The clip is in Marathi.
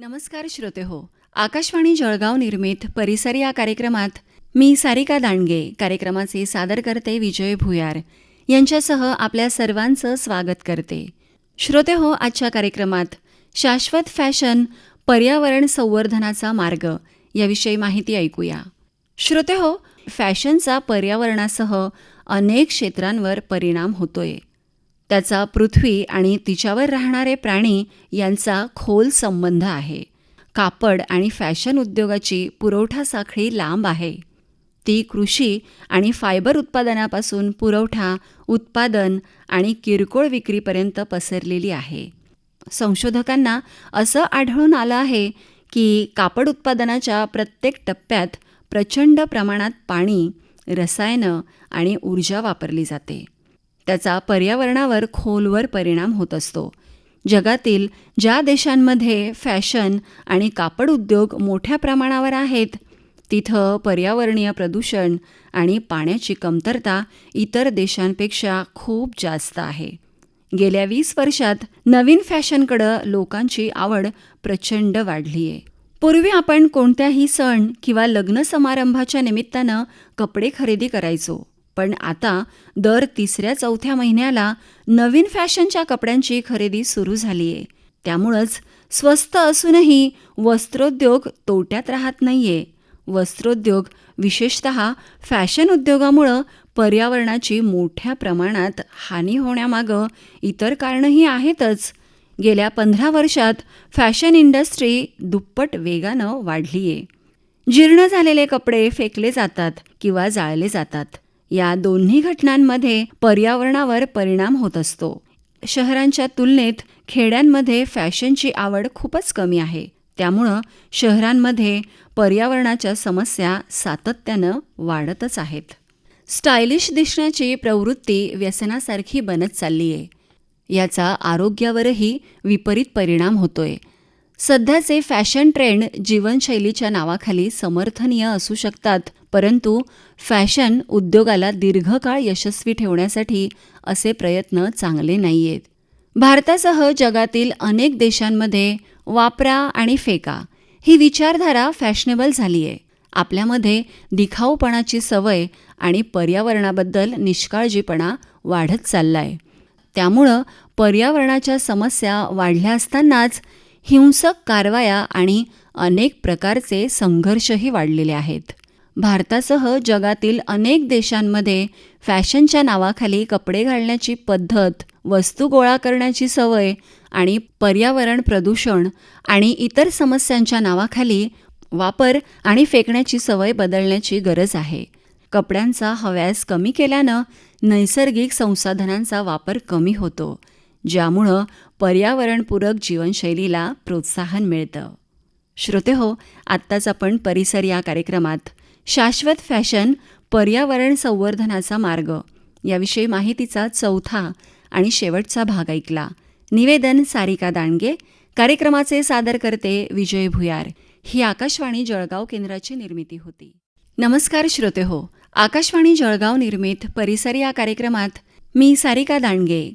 नमस्कार श्रोते हो. आकाशवाणी जळगाव निर्मित परिसर या कार्यक्रमात मी सारिका दांडगे कार्यक्रमाचे सादर करते विजय भुयार यांच्यासह आपल्या सर्वांचं स्वागत करते. श्रोते हो आजच्या कार्यक्रमात शाश्वत फॅशन पर्यावरण संवर्धनाचा मार्ग याविषयी माहिती ऐकूया. श्रोते हो फॅशनचा पर्यावरणासह अनेक क्षेत्रांवर परिणाम होतोय. त्याचा पृथ्वी आणि तिच्यावर राहणारे प्राणी यांचा खोल संबंध आहे. कापड आणि फॅशन उद्योगाची पुरवठा साखळी लांब आहे. ती कृषी आणि फायबर उत्पादनापासून पुरवठा उत्पादन आणि किरकोळ विक्रीपर्यंत पसरलेली आहे. संशोधकांना असं आढळून आलं आहे की कापड उत्पादनाच्या प्रत्येक टप्प्यात प्रचंड प्रमाणात पाणी रसायनं आणि ऊर्जा वापरली जाते. त्याचा पर्यावरणावर खोलवर परिणाम होत असतो. जगातील ज्या देशांमध्ये फॅशन आणि कापड उद्योग मोठ्या प्रमाणावर आहेत तिथं पर्यावरणीय प्रदूषण आणि पाण्याची कमतरता इतर देशांपेक्षा खूप जास्त आहे. गेल्या वीस वर्षात नवीन फॅशनकडं लोकांची आवड प्रचंड वाढली आहे पूर्वी आपण कोणत्याही सण किंवा लग्न समारंभाच्या निमित्तानं कपडे खरेदी करायचो. पण आता दर तिसऱ्या चौथ्या महिन्याला नवीन फॅशनच्या कपड्यांची खरेदी सुरू झाली आहे त्यामुळंच स्वस्त असूनही वस्त्रोद्योग तोट्यात राहत नाहीये. वस्त्रोद्योग विशेषत फॅशन उद्योगामुळं पर्यावरणाची मोठ्या प्रमाणात हानी होण्यामागं इतर कारणंही आहेतच. गेल्या पंधरा वर्षात फॅशन इंडस्ट्री दुप्पट वेगानं वाढलीये. जीर्ण झालेले कपडे फेकले जातात किंवा जाळले जातात. या दोन्ही घटनांमध्ये पर्यावरणावर परिणाम होत असतो. शहरांच्या तुलनेत खेड्यांमध्ये फॅशनची आवड खूपच कमी आहे. त्यामुळं शहरांमध्ये पर्यावरणाच्या समस्या सातत्यानं वाढतच आहेत. स्टायलिश दिसण्याची प्रवृत्ती व्यसनासारखी बनत चालली आहे याचा आरोग्यावरही विपरीत परिणाम होतोय. सध्याचे फॅशन ट्रेंड जीवनशैलीच्या नावाखाली समर्थनीय असू शकतात परंतु फॅशन उद्योगाला दीर्घकाळ यशस्वी ठेवण्यासाठी असे प्रयत्न चांगले नाहीयेत. भारतासह जगातील अनेक देशांमध्ये वापरा आणि फेका ही विचारधारा फॅशनेबल झाली आहे आपल्यामध्ये दिखाऊपणाची सवय आणि पर्यावरणाबद्दल निष्काळजीपणा वाढत चाललाय. त्यामुळं पर्यावरणाच्या समस्या वाढल्या असतानाच हिंसक कारवाया आणि अनेक प्रकारचे संघर्षही वाढलेले आहेत. भारतासह जगातील अनेक देशांमध्ये फॅशनच्या नावाखाली कपडे घालण्याची पद्धत वस्तू गोळा करण्याची सवय आणि पर्यावरण प्रदूषण आणि इतर समस्यांच्या नावाखाली वापर आणि फेकण्याची सवय बदलण्याची गरज आहे. कपड्यांचा हव्यास कमी केल्यानं नैसर्गिक संसाधनांचा वापर कमी होतो. ज्यामुळं पर्यावरणपूरक जीवनशैलीला प्रोत्साहन मिळतं. श्रोते हो आत्ताच आपण परिसर या कार्यक्रमात शाश्वत फॅशन पर्यावरण संवर्धनाचा मार्ग याविषयी माहितीचा चौथा आणि शेवटचा भाग ऐकला. निवेदन सारिका दांडगे कार्यक्रमाचे सादरकर्ते विजय भुयार. ही आकाशवाणी जळगाव केंद्राची निर्मिती होती. नमस्कार श्रोते हो आकाशवाणी जळगाव निर्मित परिसर या कार्यक्रमात मी सारिका दांडगे.